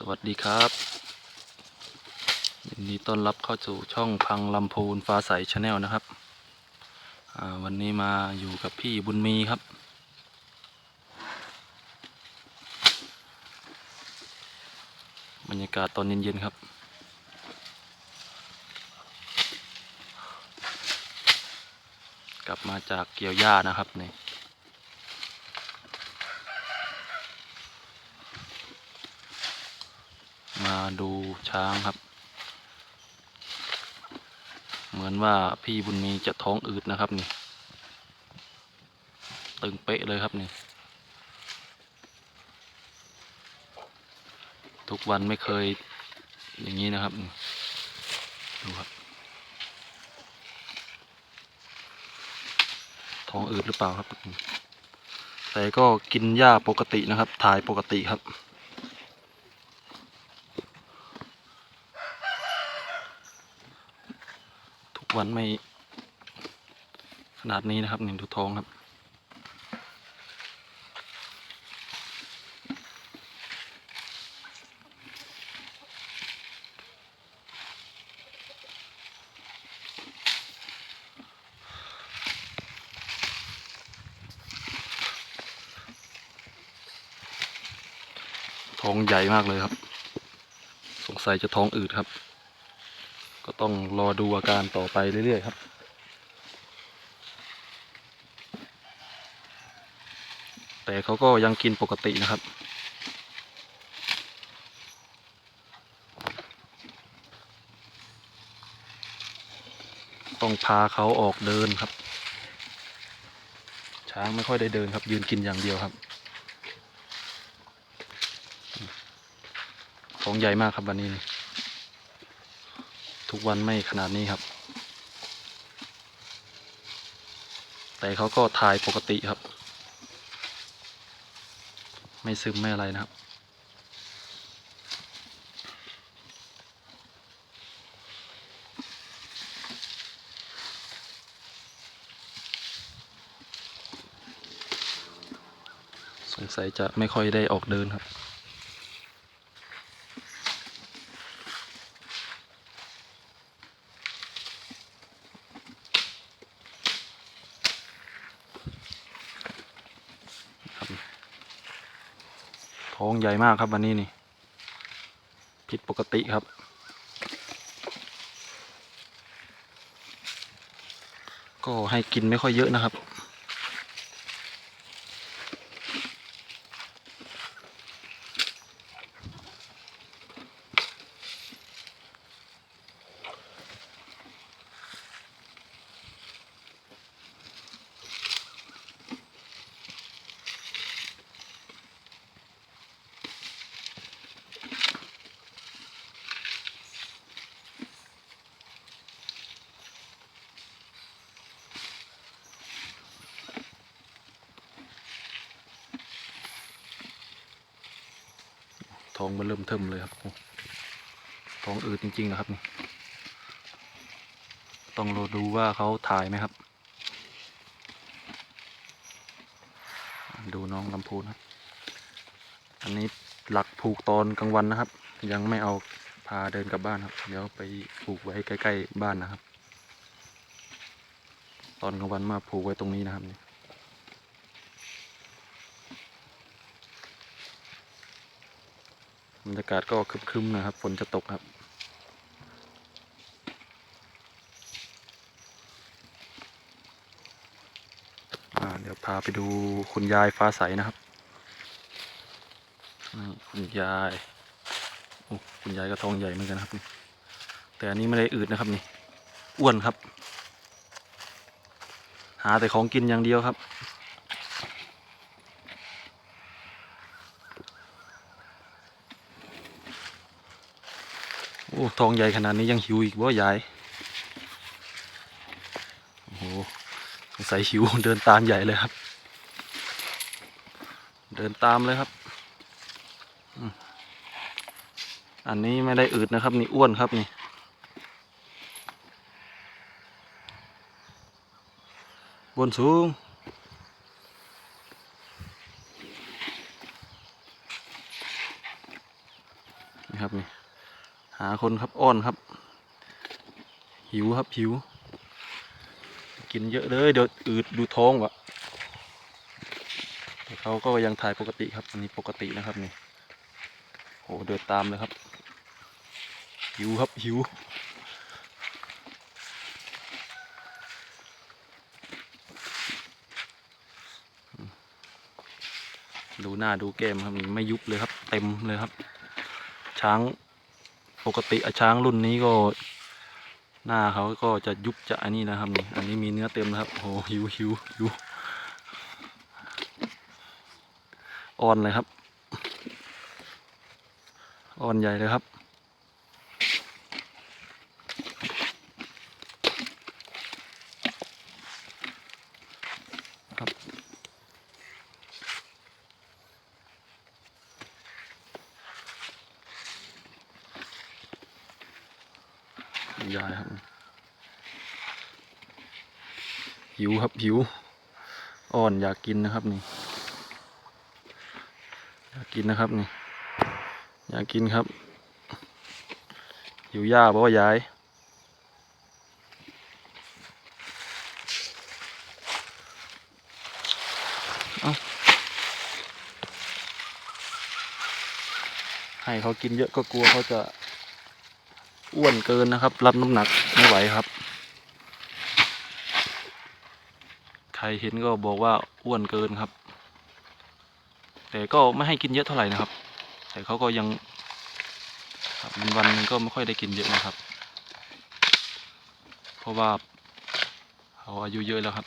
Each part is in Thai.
สวัสดีครับยินดีต้อนรับเข้าสู่ช่องพังลำพูนฟ้าใสชาแนลนะครับ วันนี้มาอยู่กับพี่บุญมีครับ บรรยากาศตอนเย็นๆครับกลับมาจากเกี่ยวหญ้านะครับนี่ มา ดูช้างครับ เหมือนว่าพี่บุญมีจะท้องอืดนะครับนี่ ตึงเป๊ะเลยครับนี่ ทุกวันไม่เคยอย่างนี้นะครับ ดูครับ ท้องอืดหรือเปล่าครับ แต่ก็กินหญ้าปกตินะครับ ถ่ายปกติครับ วันไม่ขนาดนี้นะครับนี่ดูท้องครับ ท้องใหญ่มากเลยครับ สงสัยจะท้องอืดครับ ก็ต้องรอดูอาการต่อไปเรื่อยๆครับ แต่เขาก็ยังกินปกตินะครับต้องพาเขาออกเดินครับ ช้างไม่ค่อยได้เดินครับ ยืนกินอย่างเดียวครับท้องใหญ่มากครับวันนี้นี่ ทุกวันไม่ขนาดนี้ครับ แต่เขาก็ถ่ายปกติครับ ไม่ซึมไม่อะไรนะครับสงสัยจะไม่ค่อยได้ออกเดินครับ ท้องใหญ่มากครับวันนี้นี่ผิดปกติครับ ก็ให้กินไม่ค่อยเยอะนะครับ ท้องมันเริ่มเทิมเลยครับท้องอืดจริงๆนะครับนี่ต้องรอดูว่าเขาถ่ายไหมครับ ดูน้องลำพูนครับ อันนี้หลักผูกตอนกลางวันนะครับ ยังไม่เอาพาเดินกลับบ้านครับ เดี๋ยวไปผูกไว้ใกล้ ๆ บ้านนะครับ ตอนกลางวันมาผูกไว้ตรงนี้นะครับนี่ บรรยากาศก็ครึมๆนะครับ ฝนจะตกครับ เดี๋ยวพาไปดูคุณยายฟ้าใสนะครับนี่คุณยายโอ้คุณยายก็ทองใหญ่เหมือนกันครับนี่แต่อันนี้ไม่ได้อืดนะครับนี่ อ้วนครับ หาแต่ของกินอย่างเดียวครับ อ้ทองใหญ่ขนาดนี้ยังหิวอีกว่ายายโอ้โหสงสัยหิวเดินตามใหญ่เลยครับ เดินตามเลยครับอันนี้ไม่ได้อืดนะครับ นี่อ้วนครับนี่บนสูงนี่ครับนี่ หาคนครับอ้อนครับ หิวครับหิว กินเยอะเลยเดี๋ยวอืดดูท้องวะแต่เขาก็ยังถ่ายปกติครับอันนี้ปกตินะครับนี่โหเดินตามเลยครับ หิวครับหิวดูหน้าดูแก้มครับนี่ไม่ยุบเลยครับ เต็มเลยครับ ช้าง ปกติอช้างรุ่นนี้ก็ หน้าเขาก็จะยุบจะอันนี้นะครับนี่อันนี้มีเนื้อเต็มนะครับโอ้หหิวหิวหิวอ่อนเลยครับอ่อนใหญ่เลยครับ หิวครับหิว อ่อนอยากกินนะครับนี่ อยากกินนะครับนี่ อยากกินครับ หิวย่าบอกว่ายายให้เขากินเยอะก็กลัวเขาจะอ้วนเกินนะครับ รับน้ำหนักไม่ไหวครับ ใครเห็นก็บอกว่าอ้วนเกินครับ แต่ก็ไม่ให้กินเยอะเท่าไหร่นะครับ แต่เขาก็ยังครับวันวันๆนึงก็ไม่ค่อยได้กินเยอะนะครับ เพราะว่าเขาอายุเยอะแล้วครับ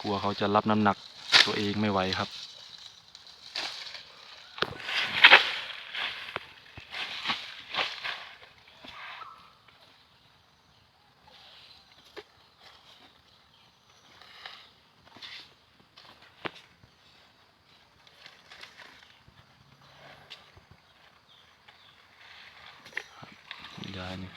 กลัวเขาจะรับน้ำหนักตัวเองไม่ไหวครับ ยายนี่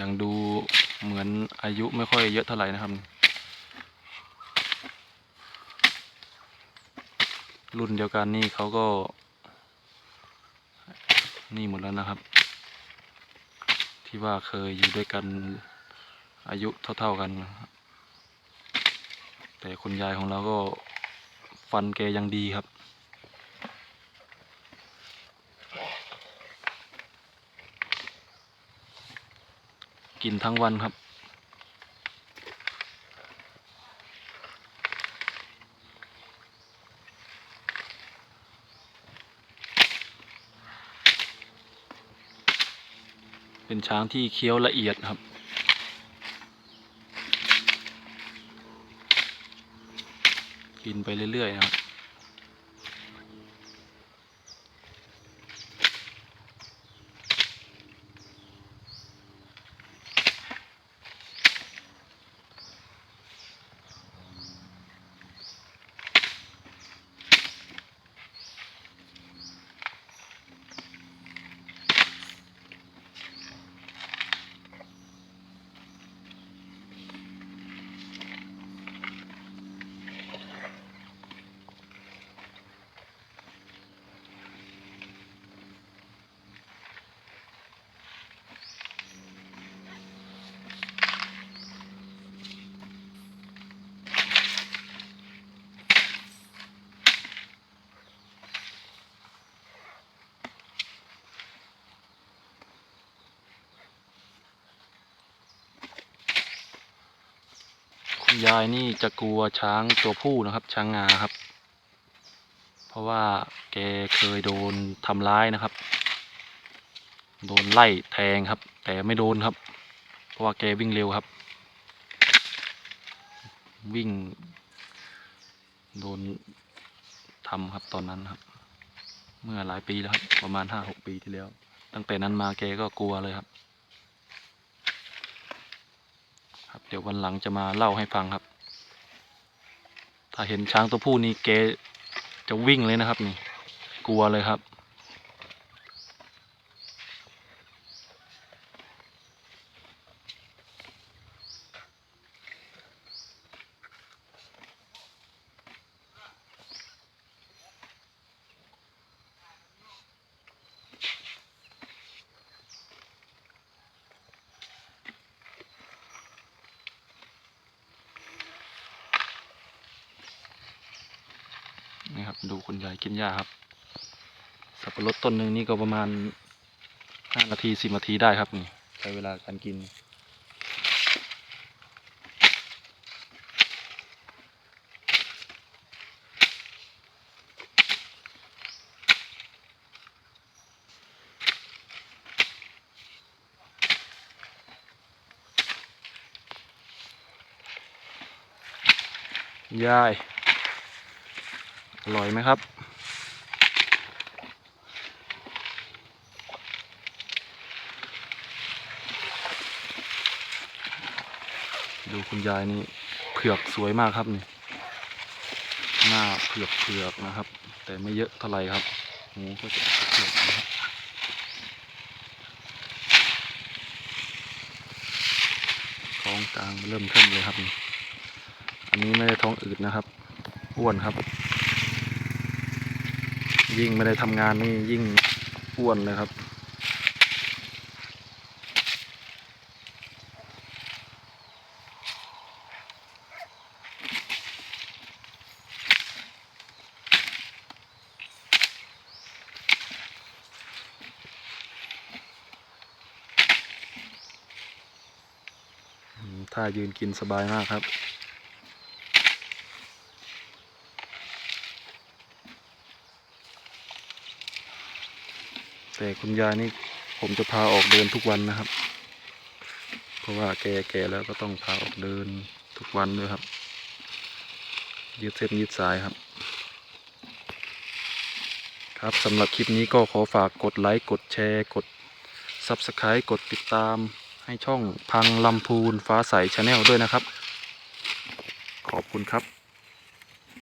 ยังดูเหมือนอายุไม่ค่อยเยอะเท่าไหร่นะครับ รุ่นเดียวกันนี่เขาก็ นี่หมดแล้วนะครับ ที่ว่าเคยอยู่ด้วยกันอายุเท่า ๆกัน แต่คุณยายของเราก็ฟันแกยังดีครับ กินทั้งวันครับเป็นช้างที่เคี้ยวละเอียดครับ กินไปเรื่อยๆนะครับ ยายนี่จะกลัวช้างตัวผู้นะครับ ช้างงาครับ เพราะว่าแกเคยโดนทำร้ายนะครับ โดนไล่แทงครับ แต่ไม่โดนครับ เพราะว่าแกวิ่งเร็วครับ วิ่ง โดนทำครับตอนนั้นครับ เมื่อหลายปีแล้วครับประมาณห้าหกปีที่แล้ว ตั้งแต่นั้นมาแกก็กลัวเลยครับ ครับเดี๋ยววันหลังจะมาเล่าให้ฟังครับ ถ้าเห็นช้างตัวผู้นี่แกจะวิ่งเลยนะครับ นี่ กลัวเลยครับ นี่ ครับ ดูคุณยายกินหญ้าครับ สับปะรดต้นหนึ่งนี่ก็ประมาณห้านาทีสิบนาทีได้ครับนี่ใช้เวลาการกิน ยาย อร่อยไหมครับ ดูคุณยายนี่เผือกสวยมากครับนี่หน้าเผือกเผือกๆนะครับ แต่ไม่เยอะเท่าไหร่ครับหูก็จะเผือกนะครับท้องกลางเริ่มเทิมเลยครับนี่อันนี้ไม่ได้ท้องอืดนะครับ อ้วนครับ ยิ่งไม่ได้ทำงานนี่ยิ่งอ้วนเลยครับอืมท่ายืนกินสบายมากครับ แต่คุณยายนี่ผมจะพาออกเดินทุกวันนะครับ เพราะว่าแกแก่แล้วก็ต้องพาออกเดินทุกวันด้วยครับ ยืดเส้นยืดสายครับ ครับสำหรับคลิปนี้ก็ขอฝากกดไลค์กดแชร์กด Subscribe กดติดตามให้ช่องพังลำพูนฟ้าใสชาแนลด้วยนะครับ ขอบคุณครับ